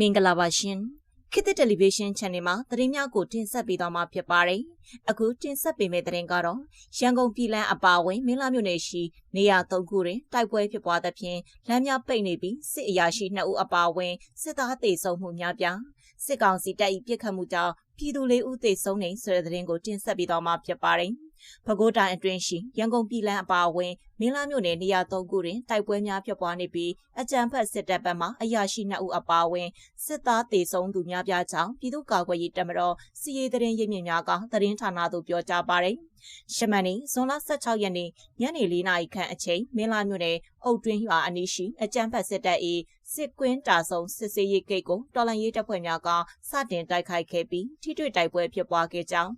မင်္ဂလာပါရှင်ခေတ်သစ်တယ်လီဗေးရှင်း channel မှာသတင်းများကိုတင်ဆက်ပေးသွားမှာဖြစ်ပါတယ်အခုတင်ဆက်ပေးမယ့်သတင်းကတော့ရန်ကုန်ပြည်လန်းအပါအဝင်မင်းလာမြို့နယ်ရှိနေရာ၃ခုတွင်တိုက်ပွဲဖြစ်ပွားသဖြင့်လမ်းများပိတ်နေပြီးစစ်အရာရှိ2ဦးအပါအဝင်စစ်သားတေဆုံးမှုများပြားစစ်ကောင်စီတပ်၏ပစ်ခတ်မှုကြောင့်ပြည်သူ၄ဦးသေဆုံးနေဆိုတဲ့သတင်းကိုတင်ဆက်ပေးသွားမှာဖြစ်ပါတယ်။ ပဲခူးတိုင်းအတွင်းရှိရန်ကုန်ပြည်လန်းအပါအဝင်မင်းလာမြို့နယ်နေရာ၃ခုတွင်တိုက်ပွဲများဖြစ်ပွားနေပြီးအကြမ်းဖက်စစ်တပ်ဘက်မှအရာရှိ2ဦးအပါအဝင်စစ်သားတေဆုံးသူများပြားကြောင်းပြည်သူ့ကာကွယ်ရေးတပ်မတော်စီရေးတရင်ရင်းမြစ်များကသတင်းဌာနသို့ပြောကြားပါတယ်။ရှမန်နီဇွန်လ16ရက်နေ့ညနေ4နာရီခန့်အချိန်မင်းလာမြို့နယ်အုတ်တွင်းရွာအနီးရှိအကြမ်းဖက်စစ်တပ်၏စစ်ကွင်းတာဆုံစစ်စေးရေးဂိတ်ကိုတော်လန်ရေးတပ်ဖွဲ့များကစတင်တိုက်ခိုက်ခဲ့ပြီးထိတွေ့တိုက်ပွဲဖြစ်ပွားခဲ့ကြောင်း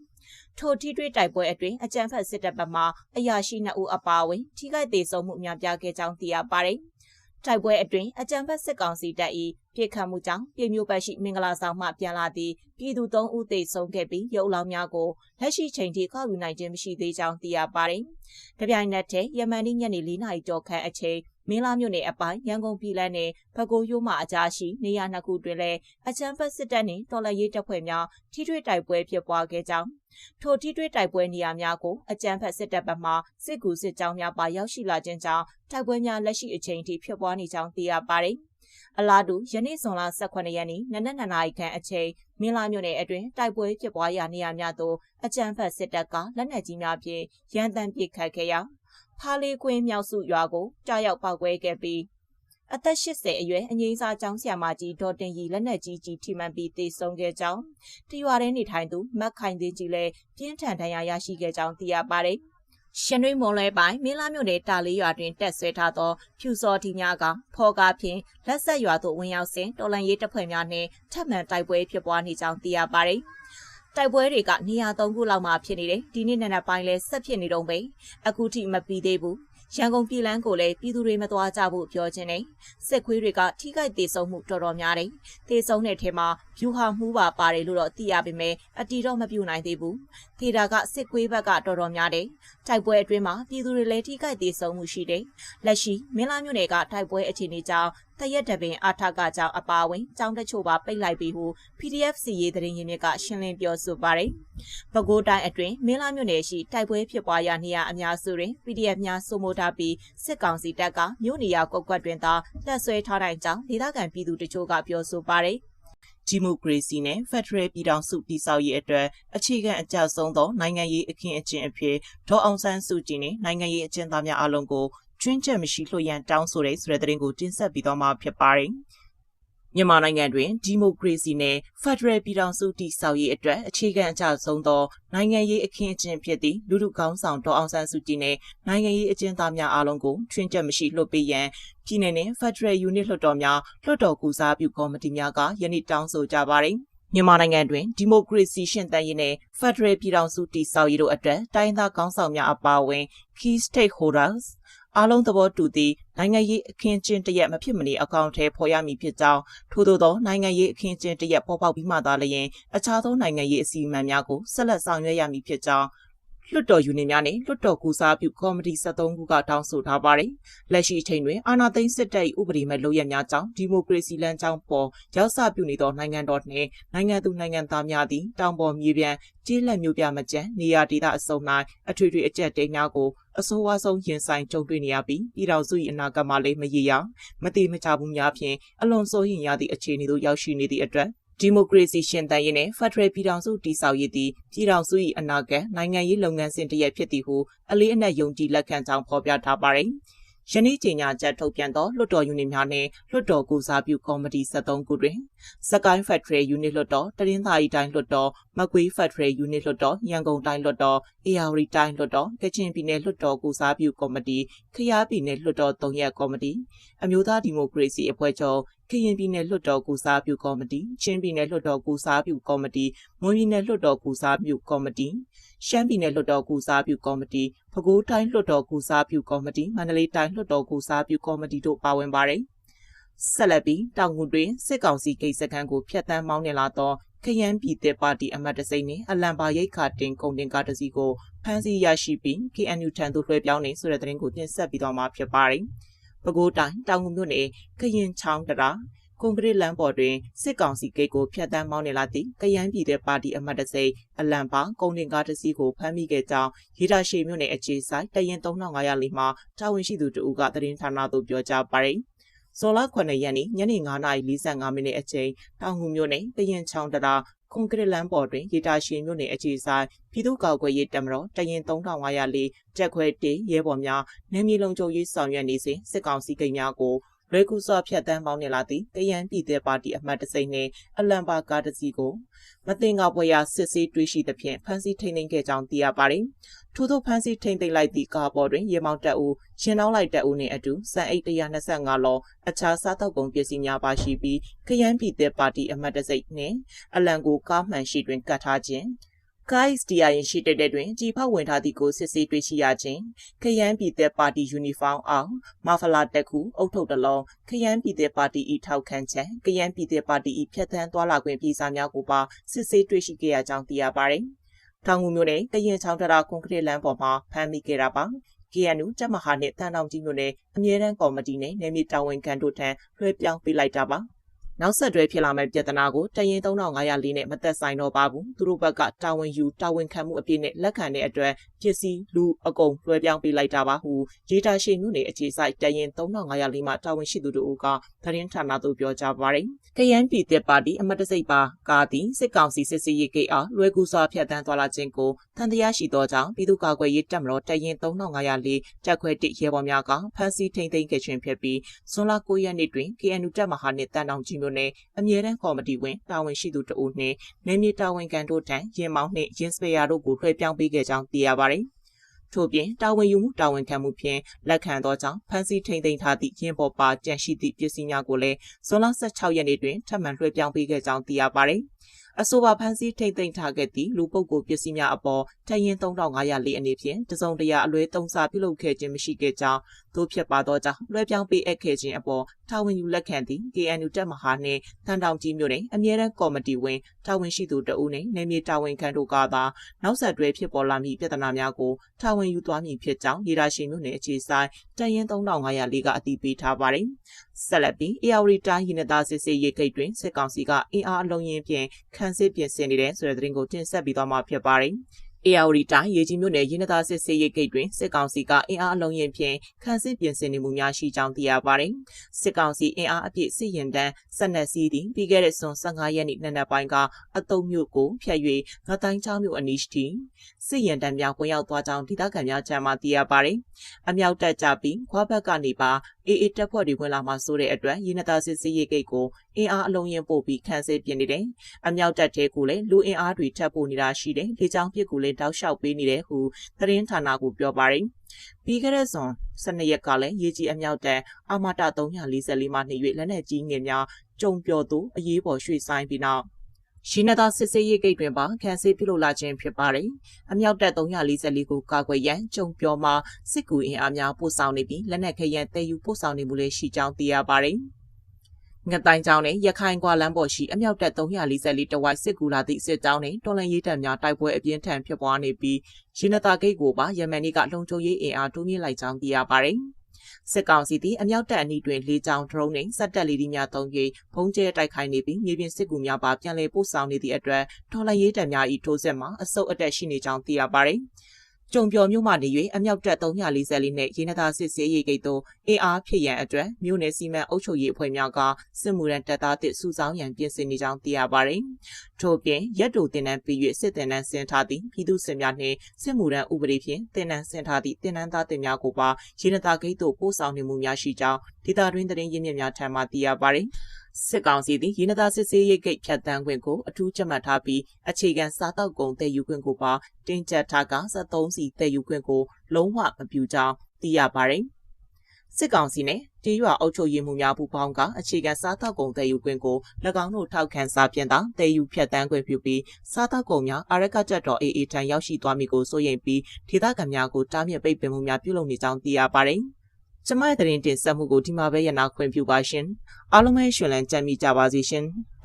ထိုထိတွေ့တိုက်ပွဲအတွင်းအကြမ်းဖက်စစ်တပ်ဘက်မှအရာရှိ2ဦးအပါအဝင်ထိခိုက်ဒေဆုံးမှုများပြားခဲ့ကြောင်းသိရပါတယ်။တိုက်ပွဲအတွင်းအကြံဖက်စစ်ကောင်စီတပ်၏ပြစ်ခတ်မှုကြောင့်ပြည်မျိုးပတ်ရှိမင်္ဂလာဆောင်မှပြန်လာသည့်ပြည်သူ၃ဦးသေဆုံးခဲ့ပြီးရုပ်လောင်းများကိုလက်ရှိချိန်ထိကောက်ယူနိုင်ခြင်းမရှိသေးကြောင်းသိရပါတယ်။တပြိုင်နက်တည်းယမန်နေ့ညနေ၄နာရီကျော်ခန့်အချိန်မင်းလာမြို့နယ်အပိုင်းရန်ကုန်ပြည်လန်းနယ်ဘကိုးရိုးမှအကြားရှိနေရာနှစ်ခုတွင်လည်းအချမ်းဖတ်စစ်တပ်နှင့်တော်လှန်ရေးတပ်ဖွဲ့များထိထွေတိုက်ပွဲဖြစ်ပွားခဲ့ကြောင်းထိုထိထွေတိုက်ပွဲနေရာများကိုအကြမ်းဖက်စစ်တပ်ဘက်မှစစ်ကူစစ်ကြောင်းများပါရောက်ရှိလာခြင်းကြောင့်တိုက်ပွဲများလက်ရှိအချိန်ထိဖြစ်ပွားနေကြောင်းသိရပါတယ်။ အလားတူယနေ့ဇွန်လ18ရက်နေ့နနက်2နာရီခန့်အချိန်မင်းလာမြို့နယ်အတွင်းတိုက်ပွဲဖြစ်ပွားရာနေရာများသို့အကြမ်းဖက်စစ်တပ်ကလက်နက်ကြီးများဖြင့်ရန်တမ်းပစ်ခတ်ခဲ့ရာဖားလေးကွင်းမြောက်စုရွာကိုကြားရောက်ပောက်ကွဲခဲ့ပြီးအသက်80အရွယ်အငိမ့်စားကျောင်းဆရာမကြီးဒေါ်တင်ရီလက်နက်ကြီးကြီးထိမှန်ပြီးတေဆုံးခဲ့ကြောင်းတရွာထဲနေထိုင်သူမက်ခိုင်သိန်းကြီးလည်းပြင်းထန်ဒဏ်ရာရရှိခဲ့ကြောင်းသိရပါတယ်။ ရှန်ရွေးမွန်လဲပိုင်းမင်းလာမြို့နယ်တာလေးရွာတွင်တက်ဆွဲထားသောဖြူစော်တီများကဖော်ကားဖြင့်လက်ဆက်ရွာသို့ဝင်ရောက်စဉ်တော်လန်ရေးတပ်ဖွဲ့များနှင့်ထပ်မံတိုက်ပွဲဖြစ်ပွားနေကြောင်းသိရပါတယ်။တိုက်ပွဲတွေကနေရာ၃ခုလောက်မှဖြစ်နေတယ်ဒီနေ့နံနက်ပိုင်းလဲဆက်ဖြစ်နေတော့ပဲအခုထိမပြီးသေးဘူးရန်ကုန်ပြည်လန်းကိုလည်းပြည်သူတွေမသွားကြဘူးပြောခြင်းနဲ့စစ်ခွေးတွေကထိခိုက်ဒေဆုံးမှုတော်တော်များတယ်။ဒေဆုံးတဲ့ထဲမှာ ဖြူဟာမှုပါပါတယ်လို့တော့သိရပေမဲ့အတီတော့မပြူနိုင်သေးဘူး။ထေတာကစစ်ခွေးဘက်ကတော်တော်များတယ်။တိုက်ပွဲအတွင်းမှာပြည်သူတွေလည်းထိခိုက်ဒေဆုံးမှုရှိတယ်။လက်ရှိမင်းလာမြို့နယ်ကတိုက်ပွဲအခြေအနေကြောင့်တရက်တပင်အာထကကြောင့်အပါဝင်ចောင်းတချို့ပါပိတ်လိုက်ပြီးဟု PDF စီရေးသတင်းရင်းမြစ်ကရှင်းလင်းပြောဆိုပါတယ်။ပဲခူးတိုင်းအတွင်းမင်းလာမြို့နယ်ရှိတိုက်ပွဲဖြစ်ပွားရာနေရာအများစုတွင် PDF များစုမိုးထားပြီးစစ်ကောင်စီတပ်ကမြို့နေရာကွက်ကွက်တွင်သာတပ်ဆွဲထားတဲ့အကြောင်းဒေသခံပြည်သူတချို့ကပြောဆိုပါတယ်။ ဒီမိုကရေစီနဲ့ဖက်ဒရယ်ပြည်ထောင်စုတည်ဆောက်ရေးအတွက်အခြေခံအကျဆုံးသောနိုင်ငံရေးအခင်းအကျင်းအဖြစ်ဒေါ်အောင်ဆန်းစုကြည်နဲ့နိုင်ငံရေးအကျဉ်းသားများအလုံးကိုကျွင်းချက်မရှိလို့ရန်တောင်းဆိုတဲ့ဆိုတဲ့သတင်းကိုတင်ဆက်ပြီးတော့မှဖြစ်ပါတယ်။ မြန်မာနိုင်ငံတွင်ဒီမိုကရေစီနှင့်ဖက်ဒရယ်ပြည်ထောင်စုတည်ဆောက်ရေးအတွက်အခြေခံအကျဆုံးသောနိုင်ငံရေးအခင်းအကျင်းဖြစ်သည့်လူထုကောင်းဆောင်ဒေါ်အောင်ဆန်းစုကြည်နှင့်နိုင်ငံရေးအကျဉ်းသားများအားလုံးကိုထွင်းချက်မရှိလွှတ်ပေးရန်ပြည်내နှင့်ဖက်ဒရယ်ယူနစ်လွှတ်တော်များလွှတ်တော်ကူစားပြုကော်မတီများကယနေ့တောင်းဆိုကြပါသည်မြန်မာနိုင်ငံတွင်ဒီမိုကရေစီရှင်သန်ရေးနဲ့ဖက်ဒရယ်ပြည်ထောင်စုတည်ဆောက်ရေးတို့အတွက်တိုင်းသားကောင်းဆောင်များအပါအဝင် key stakeholders အားလုံးသဘောတူသည့်နိုင်ငံရေးအခင်းကျင်းတရက်မဖြစ်မနေအကောင့်ထဲပေါ်ရမည်ဖြစ်ကြောင်းထို့သောသောနိုင်ငံရေးအခင်းကျင်းတရက်ပေါ်ပေါက်ပြီးမှသာလျှင်အခြားသောနိုင်ငံရေးအစီအမံများကိုဆက်လက်ဆောင်ရွက်ရမည်ဖြစ်ကြောင်း လွှတ်တော်ယူနစ်များနဲ့လွှတ်တော်ကူစားပြုကော်မတီ73ခုကတောင်းဆိုထားပါတယ်။လက်ရှိအချိန်တွင်အာဏာသိမ်းစစ်တပ်၏ဥပဒေမဲ့လုပ်ရများကြောင့်ဒီမိုကရေစီလမ်းကြောင်းပေါ်ရောက်စပြုနေသောနိုင်ငံတော်နှင့်နိုင်ငံသူနိုင်ငံသားများသည်တောင်ပေါ်မြေပြန့်ကျေးလက်မျိုးပြမကျန်းနေရာဒေသအစုံ၌အထွေထွေအကျက်တဲများကိုအဆိုးဝါးဆုံးရင်ဆိုင်ကြုံတွေ့နေရပြီးပြည်တော်စု၏အနာဂတ်မှာလည်းမရေရာမတိမချဘူးများဖြင့်အလွန်စိုးရင်ရသည့်အခြေအနေသို့ရောက်ရှိနေသည့်အတွက် ဒီမိုကရေစီရှင်သန်ရေးနဲ့ဖက်ဒရယ်ပြည်ထောင်စုတည်ဆောက်ရေးသည်ပြည်ထောင်စု၏အနာဂတ်နိုင်ငံရေးလုပ်ငန်းစဉ်တစ်ရပ်ဖြစ်သည်ဟုအလေးအနက်ယုံကြည်လက်ခံကြောင်းဖော်ပြထားပါသည်ယနေ့ကြေညာချက်ထုတ်ပြန်သောလွှတ်တော်ယူနစ်များနှင့်လွှတ်တော်ကူစားပြုကော်မတီ73ခုတွင်စကိုင်းဖက်ဒရယ်ယူနစ်လွှတ်တော်တရင်သာရီတိုင်းလွှတ်တော်မကွေးဖက်ဒရယ်ယူနစ်လွှတ်တော်ရန်ကုန်တိုင်းလွှတ်တော်အေရဝတီတိုင်းလွှတ်တော်ကချင်ပြည်နယ်လွှတ်တော်ကူစားပြုကော်မတီခရီးပြည်နယ်လွှတ်တော်၃ရက်ကော်မတီအမျိုးသားဒီမိုကရေစီအဖွဲ့ချုပ် ကရင်ပြည်နယ်လွှတ်တော်ကူစားပြုကော်မတီချင်းပြည်နယ်လွှတ်တော်ကူစားပြုကော်မတီမွန်ပြည်နယ်လွှတ်တော်ကူစားပြုကော်မတီရှမ်းပြည်နယ်လွှတ်တော်ကူစားပြုကော်မတီပဲခူးတိုင်းလွှတ်တော်ကူစားပြုကော်မတီမန္တလေးတိုင်းလွှတ်တော်ကူစားပြုကော်မတီတို့ပါဝင်ပါတယ်ဆက်လက်ပြီးတောင်ငူတွင်စစ်ကောင်စီကိစ္စခန်းကိုဖျက်ဆီးမောင်းနှင်လာသောခရမ်းပြည်သက်ပါတီအမတ်တစိမ့်နှင့်အလံပါရိတ်ခါတင်ကုန်တင်ကားတစ်စီးကိုဖမ်းဆီးရရှိပြီး KNU ထံသို့လွှဲပြောင်းနေဆိုတဲ့သတင်းကိုတင်ဆက်ပြီးတော့မှာဖြစ်ပါတယ်။ ပဲခူးတိုင်းတောင်ငူမြို့နယ်ခရင်ချောင်းတရာကွန်ကရစ်လမ်းပေါ်တွင်စစ်ကောင်စီဂိတ်ကိုဖျက်ဆီးမောင်းနေလာသည့်ကယန်းပြည်တဲ့ပါတီအမတ်တစိမ့်အလံပါကုန်တင်ကားတစ်စီးကိုဖမ်းမိခဲ့ကြောင်းရေတာရှည်မြို့နယ်အခြေဆိုင်တရင်3500လေးမှာတာဝန်ရှိသူတို့ကသတင်းဌာနသို့ပြောကြားပါရယ် ဇော်လ9ရက်နေ့ညနေ9:45မိနစ်အချိန်တောင်ငူမြို့နယ်တရင်ချောင်းတရာကွန်ကရစ်လမ်းပေါ်တွင်ရေတာရှည်မြို့နယ်အခြေဆိုင်ပြည်သူ့ကောက်ွယ်ရေးတမတော်တရင်3500တက်ခွဲတေးရဲဘော်များနယ်မြေလုံခြုံရေးဆောင်ရွက်နေစဉ်စစ်ကောင်စီကိန်းများကို လွယ်ကူစွာဖျက်ဆီးပေါင်းနေလာသည့်ကယန်းပြည်သက်ပါတီအမှတ်တစိမ့်နှင့်အလံပါကားတစ်စီးကိုမတင်ငါပွဲရာစစ်ဆေးတွေ့ရှိသဖြင့်ဖမ်းဆီးထိန်းသိမ်းခဲ့ကြောင်းသိရပါတယ်။ထို့သောဖမ်းဆီးထိန်းသိမ်းလိုက်သည့်ကားပေါ်တွင်ရေမောင်တပ်ဦးရှင်နှောင်းလိုက်တပ်ဦးနှင့်အတူစံအိတ်125လောအခြားစားတောက်ကုန်ပစ္စည်းများပါရှိပြီးကယန်းပြည်သက်ပါတီအမှတ်တစိမ့်နှင့်အလံကိုကားမှန်ရှိတွင်ကတ်ထားခြင်း guys တရားရင်ရှိတဲ့တဲ့တွင်ကြည်ဖောက်ဝင်ထားသည့်ကိုစစ်ဆေးတွေ့ရှိရခြင်းခရမ်းပြည်သက်ပါတီယူနီဖောင်းအောင်မာဖလာတက်ခုအုတ်ထုတ်တလုံးခရမ်းပြည်သက်ပါတီဤထောက်ခံချက်ခရမ်းပြည်သက်ပါတီဤဖြတ်သန်းသွားလာခွင့်ပြည်စာများကိုပါစစ်ဆေးတွေ့ရှိခဲ့ရကြောင်းသိရပါတယ်။ထောင်ငူမျိုးနဲ့ကရင်ချောင်းထရာကွန်ကရစ်လမ်းပေါ်မှာဖမ်းမိခဲ့တာပါ။ KNU တက်မဟာနဲ့တန်တောင်ကြီးမျိုးနဲ့အမြဲတမ်းကော်မတီနဲ့နယ်မြေတာဝန်ခံတို့ထံလွှဲပြောင်းပေးလိုက်တာပါ။ နောက်ဆက်တွဲဖြစ်လာမယ့်ပြဿနာကိုတရင်3504နဲ့မသက်ဆိုင်တော့ပါဘူးသူတို့ဘက်ကတာဝန်ယူတာဝန်ခံမှုအပြည့်နဲ့လက်ခံတဲ့အတွက်ပစ္စည်းလူအကုန်လွှဲပြောင်းပေးလိုက်တာပါဟုဒေတာရှိမှုနေအခြေစိုက်တရင်3504မှာတာဝန်ရှိသူတို့ကသတင်းဌာနသို့ပြောကြားပါတယ်ကယန်းပြည်သက်ပါတီအမတ်တစိတ်ပါကာသည်စစ်ကောင်စီစစ်စီရေးကိအားလွယ်ကူစွာဖျက်ဆီးသွားလာခြင်းကိုတန်တရားရှိသောကြောင့်ပြည်သူ့ကာကွယ်ရေးတပ်မတော်တရင်3504တက်ခွဲတစ်ရဲဘော်များကဖမ်းဆီးထိန်းသိမ်းခဲ့ခြင်းဖြစ်ပြီးဇွန်လ9ရက်နေ့တွင် KNU တပ်မဟာနှင့်တန်တောင်ကြီးမျိုးနဲ့အမြဲတမ်းကော်မတီဝင်တာဝန်ရှိသူတဦးနှင့်နယ်မြေတာဝန်ခံတို့ထံရင်မောင်းနှင့်ရင်းစပယ်ယာတို့ကိုလွှဲပြောင်းပေးခဲ့ကြောင်းသိရပါတယ်။ထို့ပြင်တာဝန်ယူမှုတာဝန်ခံမှုဖြင့်လက်ခံသောကြောင့်ဖမ်းဆီးထိန်သိမ်းထားသည့်ရင်ပေါ်ပါကြန့်ရှိသည့်ပစ္စည်းများကိုလည်းဇွန်လ16ရက်နေ့တွင်ထပ်မံလွှဲပြောင်းပေးခဲ့ကြောင်းသိရပါတယ်။အဆိုပါဖမ်းဆီးထိမ့်သိမ်းထားခဲ့သည့်လူပုဂ္ဂိုလ်ပစ္စည်းများအပေါ်ထရင်3504အနေဖြင့်တစုံတရာအလွဲသုံးစားပြုလုပ်ခဲ့ခြင်းမရှိခဲ့ကြောင်း သို့ဖြစ်ပါသောကြောင့်လွှဲပြောင်းပေးအပ်ခဲ့ခြင်းအပေါ်တာဝန်ယူလက်ခံသည့် KNU တပ်မဟာနှင့်တန်တောင်ကြီးမြို့တွင်အမြဲတမ်းကော်မတီဝင်တာဝန်ရှိသူတဦးနှင့်နေမြေတာဝန်ခံတို့ကသာနောက်ဆက်တွဲဖြစ်ပေါ်လာမည့်ပြဿနာများကိုတာဝန်ယူသွားမည်ဖြစ်ကြောင်းဒေတာရှင်မြို့နယ်အခြေဆိုင်တရင်3504ကအတည်ပြုထားပါတယ်ဆက်လက်ပြီး AR တိုင်းရင်းသားစစ်စေးရေးဂိတ်တွင်စစ်ကောင်စီကအင်အားအလုံးရင်းဖြင့်ခန်းစစ်ပြင်ဆင်နေတဲ့ဆိုတဲ့သတင်းကိုတင်ဆက်ပြီးသွားမှာဖြစ်ပါတယ်။ AR တိုင်းရေကြီးမြို့နယ်ရင်းသားစစ်ဆေးရေးဂိတ်တွင်စစ်ကောင်စီကအင်အားအလုံးရင်ဖြင့်ခန်းစစ်ပြင်ဆင်နေမှုများရှိကြောင်းသိရပါတယ်။စစ်ကောင်စီအင်အားအပြည့်စစ်ရင်တန်းဆက်နက်စီးသည်ပြီးခဲ့တဲ့ဇွန်15ရက်နေ့နံနက်ပိုင်းကအတုံမြို့ကိုဖျက်၍ငတိုင်းချောင်းမြို့အနီးရှိစစ်ရင်တန်းများဝင်ရောက်သွားကြောင်းဒေသခံများကြားမှသိရပါတယ်။အမြောက်တက်ကြပြီးခွာဘက်ကနေပါ အေးအေးတက်ဖွဲ့တွေဝင်လာမှဆိုတဲ့အတွက်ရင်းသားစစ်စေးရေးဂိတ်ကိုအင်အားအလုံးရင်ပို့ပြီးခန်းစစ်ပြင်နေတယ်။အမြောက်တက်တဲ့ကိုလည်းလူအင်အားတွေထပ်ပို့နေတာရှိတယ်။လေကြောင်းပစ်ကူလည်းတောက်လျှောက်ပေးနေတယ်ဟုသတင်းဌာနကိုပြောပါတယ်။ပြီးခဲ့တဲ့ဇွန်12ရက်ကလည်းရေကြီးအမြောက်တက်အာမတာ344မှနှိ၍လက်နက်ကြီးငယ်များကြုံပြော်သူအရေးပေါ်ရွှေ့ဆိုင်ပြီးနောက် ရှိနသာစစ်စေးရေးဂိတ်တွင်ပါခန်းစေးပြုလုပ်လာခြင်းဖြစ်ပါတယ်။အမြောက်တက်344ကိုကာကွယ်ရန်ကြုံပြော်မှာစစ်ကူအင်အားများပို့ဆောင်နေပြီးလက်နက်ခဲယံတည်ယူပို့ဆောင်နေမှုလည်းရှိကြောင်းသိရပါတယ်။ငတိုင်းကျောင်းနဲ့ရခိုင်ကွာလမ်းပေါ်ရှိအမြောက်တပ်344တဝိုက်စစ်ကူလာသည့်စစ်ကြောင်းနဲ့တော်လန်ရေးတပ်များတိုက်ပွဲအပြင်းထန်ဖြစ်ပွားနေပြီးရင်းနတာဂိတ်ကိုပါယမန်နီကလုံခြုံရေးအင်အားတိုးမြင့်လိုက်ကြောင်းသိရပါတယ်။ စစ်ကောင်စီသည်အမြောက်တပ်အနီးတွင်လေးချောင်းဒရုန်းနှင့်စက်တက်လီဒီများသုံးပြီးဖုံးကျဲတိုက်ခိုက်နေပြီးမြေပြင်စစ်ကူများပါပြန်လည်ပို့ဆောင်နေသည့်အတွက်တော်လန်ရေးတပ်များ၏ထိုးစစ်မှာအဆုတ်အတက်ရှိနေကြောင်းသိရပါတယ်။ ကြုံပြော်မြို့မှနေ၍အမြောက်တက်344နဲ့ရင်းသားစစ်စေးရေးဂိတ်သို့အင်အားဖြစ်ရန်အတွက်မြို့နယ်စီမံအုပ်ချုပ်ရေးအဖွဲ့များကစစ်မှုရန်တပ်သားတစ်စုဆောင်းရန်ပြင်ဆင်နေကြောင်းသိရပါတယ်။ထို့ပြင်ရက်တိုတင်နန်းပြီး၍စစ်တင်နန်းဆင်ထားသည့်ပြည်သူ့စစ်များနှင့်စစ်မှုရန်ဥပဒေဖြင့်တင်နန်းဆင်ထားသည့်တင်နန်းသားတင်များကိုပါရင်းသားဂိတ်သို့ပို့ဆောင်နေမှုများရှိကြောင်း ဒေသတွင်းသတင်းရင်းမြစ်များထံမှသိရပါတယ်။စစ်ကောင်စီသည်ရင်းသားစစ်ဆေးရေးဂိတ်ဖြတ်တန်းခွင့်ကိုအထူးချက်မှတ်ထားပြီးအခြေခံစားတောက်ကုန်တည်ယူခွင့်ကိုပါတင်ကြပ်ထားက73စီတည်ယူခွင့်ကိုလုံးဝမပြုကြောင်းသိရပါတယ်။စစ်ကောင်စီနဲ့တေးရွာအုပ်ချုပ်ရေးမှုများပူးပေါင်းကအခြေခံစားတောက်ကုန်တည်ယူခွင့်ကို၎င်းတို့ထောက်ခံစာပြင်သာတည်ယူဖြတ်တန်းခွင့်ပြုပြီးစားတောက်ကုန်များအာရကကြက်တော် AA ထံရောက်ရှိသွားမည်ကိုစိုးရိမ်ပြီးဒေသခံများကိုတားမြစ်ပိတ်ပင်မှုများပြုလုပ်နေကြောင်းသိရပါတယ်။ ကျမရဲ့သတင်းတင်ဆက်မှုကိုဒီမှာပဲရနာခွင့်ပြုပါရှင်အားလုံးပဲရှင်လန်းကြံ့မိကြပါစေရှင်။